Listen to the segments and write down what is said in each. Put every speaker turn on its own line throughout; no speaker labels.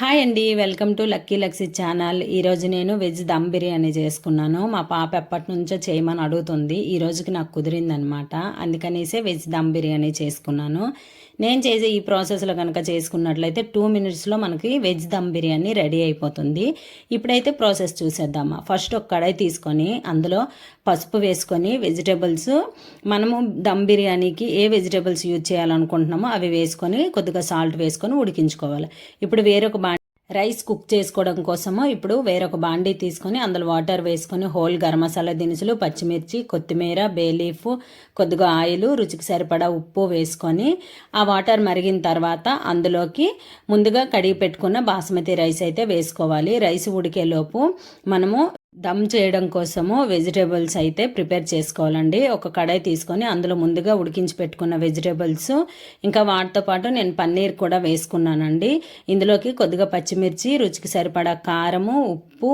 Hi అండి welcome to lucky luxy channel. ఈరోజు నేను వెజ్ దమ్ బిర్యానీ చేసుకున్నాను. మా పాప ఎప్పటి నుంచో చేయమని అడుగుతుంది. ఈ రోజుకి నాకు కుదిరిందనమాట. అందుకనేసే వెజ్ దమ్ బిర్యానీ చేసుకున్నాను. నేను చేసే ఈ ప్రాసెస్లో కనుక చేసుకున్నట్లయితే టూ మినిట్స్లో మనకి వెజ్ దమ్ బిర్యానీ రెడీ అయిపోతుంది. ఇప్పుడైతే ప్రాసెస్ చూసేద్దామా. ఫస్ట్ ఒక కడాయి తీసుకొని అందులో పసుపు వేసుకొని వెజిటేబుల్స్ మనము దమ్ బిర్యానీకి ఏ వెజిటేబుల్స్ యూజ్ చేయాలనుకుంటున్నామో అవి వేసుకొని కొద్దిగా సాల్ట్ వేసుకొని ఉడికించుకోవాలి. ఇప్పుడు వేరొక రైస్ కుక్ చేసుకోవడం కోసము ఇప్పుడు వేరొక బాండీ తీసుకొని అందులో వాటర్ వేసుకొని హోల్ గరం మసాలా దినుసులు పచ్చిమిర్చి కొత్తిమీర బేలీఫ్ కొద్దిగా ఆయిల్ రుచికి సరిపడా ఉప్పు వేసుకొని ఆ వాటర్ మరిగిన తర్వాత అందులోకి ముందుగా కడిగి పెట్టుకున్న బాస్మతి రైస్ అయితే వేసుకోవాలి. రైస్ ఉడికేలోపు మనము దమ్ చేయడం కోసము వెజిటేబుల్స్ అయితే ప్రిపేర్ చేసుకోవాలండి. ఒక కడాయి తీసుకొని అందులో ముందుగా ఉడికించి పెట్టుకున్న వెజిటేబుల్స్. ఇంకా వాటితో పాటు నేను పన్నీర్ కూడా వేసుకున్నానండి. ఇందులోకి కొద్దిగా పచ్చిమిర్చి రుచికి సరిపడా కారము ఉప్పు ఉప్పు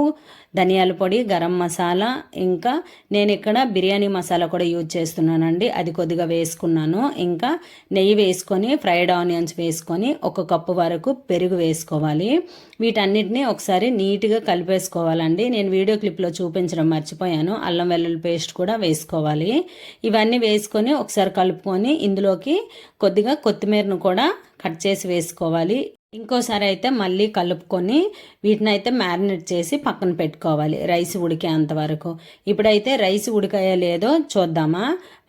ధనియాల పొడి గరం మసాలా ఇంకా నేను ఇక్కడ బిర్యానీ మసాలా కూడా యూజ్ చేస్తున్నానండి. అది కొద్దిగా వేసుకున్నాను. ఇంకా నెయ్యి వేసుకొని ఫ్రైడ్ ఆనియన్స్ వేసుకొని ఒక కప్పు వరకు పెరుగు వేసుకోవాలి. వీటన్నిటిని ఒకసారి నీట్గా కలిపేసుకోవాలండి. నేను వీడియో క్లిప్లో చూపించడం మర్చిపోయాను. అల్లం వెల్లుల్లి పేస్ట్ కూడా వేసుకోవాలి. ఇవన్నీ వేసుకొని ఒకసారి కలుపుకొని ఇందులోకి కొద్దిగా కొత్తిమీరను కూడా కట్ చేసి వేసుకోవాలి. ఇంకోసారి అయితే మళ్ళీ కలుపుకొని వీటిని అయితే మ్యారినేట్ చేసి పక్కన పెట్టుకోవాలి రైస్ ఉడికేంత వరకు. ఇప్పుడైతే రైస్ ఉడికాయో లేదో చూద్దామా.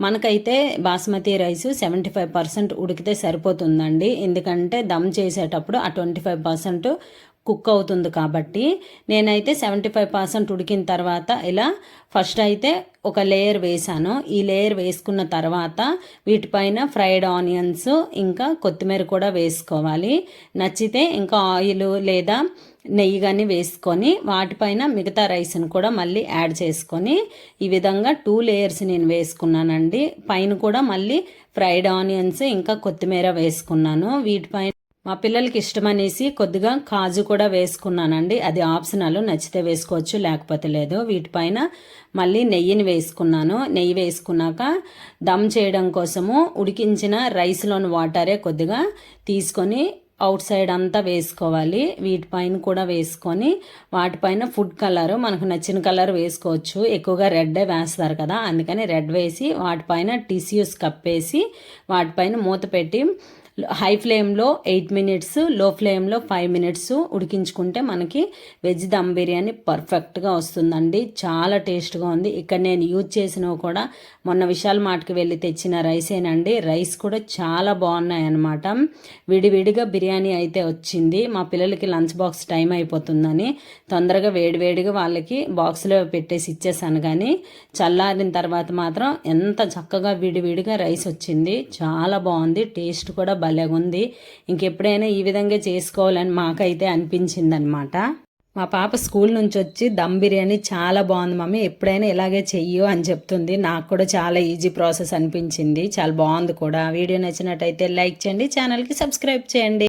మనకైతే basmati rice seventy five percent ఉడికితే సరిపోతుందండి. ఎందుకంటే దమ్ చేసేటప్పుడు ఆ ట్వంటీ ఫైవ్ పర్సెంట్ కుక్ అవుతుంది కాబట్టి నేనైతే సెవెంటీ ఫైవ్ పర్సెంట్ ఉడికిన తర్వాత ఇలా ఫస్ట్ అయితే ఒక లేయర్ వేసాను ఈ లేయర్ వేసుకున్న తర్వాత వీటిపైన ఫ్రైడ్ ఆనియన్స్ ఇంకా కొత్తిమీర కూడా వేసుకోవాలి. నచ్చితే ఇంకా ఆయిల్ లేదా నెయ్యి కానీ వేసుకొని వాటిపైన మిగతా రైస్ని కూడా మళ్ళీ యాడ్ చేసుకొని ఈ విధంగా టూ లేయర్స్ నేను వేసుకున్నానండి. పైన కూడా మళ్ళీ ఫ్రైడ్ ఆనియన్స్ ఇంకా కొత్తిమీర వేసుకున్నాను. వీటిపైన మా పిల్లలకి ఇష్టమనేసి కొద్దిగా కాజు కూడా వేసుకున్నానండి. అది ఆప్షనల్ నచ్చితే వేసుకోవచ్చు లేకపోతే లేదు. వీటిపైన మళ్ళీ నెయ్యిని వేసుకున్నాను. నెయ్యి వేసుకున్నాక దమ్ చేయడం కోసము ఉడికించిన రైస్లోని వాటరే కొద్దిగా తీసుకొని అవుట్ సైడ్ అంతా వేసుకోవాలి. వీటిపైన కూడా వేసుకొని వాటిపైన ఫుడ్ కలర్ మనకు నచ్చిన కలర్ వేసుకోవచ్చు. ఎక్కువగా రెడ్డే వేస్తారు కదా అందుకని రెడ్ వేసి వాటిపైన టిష్యూస్ కప్పేసి వాటిపైన మూత పెట్టి హై ఫ్లేమ్లో ఎయిట్ మినిట్స్లో ఫ్లేమ్లో ఫైవ్ మినిట్స్ ఉడికించుకుంటే మనకి వెజ్ దమ్ బిర్యానీ పర్ఫెక్ట్గా వస్తుందండి. చాలా టేస్ట్గా ఉంది. ఇక్కడ నేను యూజ్ చేసినవి కూడా మొన్న విశాల్ మాటకి వెళ్ళి తెచ్చిన రైసేనండి. రైస్ కూడా చాలా బాగున్నాయి అనమాట విడివిడిగా బిర్యానీ అయితే వచ్చింది. మా పిల్లలకి లంచ్ బాక్స్ టైం అయిపోతుందని తొందరగా వేడివేడిగా వాళ్ళకి బాక్స్లో పెట్టేసి ఇచ్చేసాను. కానీ చల్లారిన తర్వాత మాత్రం ఎంత చక్కగా విడివిడిగా రైస్ వచ్చింది. చాలా బాగుంది. టేస్ట్ కూడా భలే ఉంది. ఇంకెప్పుడైనా ఈ విధంగా చేసుకోవాలని మాకైతే అనిపించిందనమాట. మా పాప స్కూల్ నుంచి వచ్చి దమ్ బిర్యానీ చాలా బాగుంది మమ్మీ ఎప్పుడైనా ఇలాగే చెయ్యు అని చెప్తుంది. నాకు కూడా చాలా ఈజీ ప్రాసెస్ అనిపించింది. చాలా బాగుంది కూడా. వీడియో నచ్చినట్టయితే లైక్ చేయండి ఛానల్కి సబ్స్క్రైబ్ చేయండి.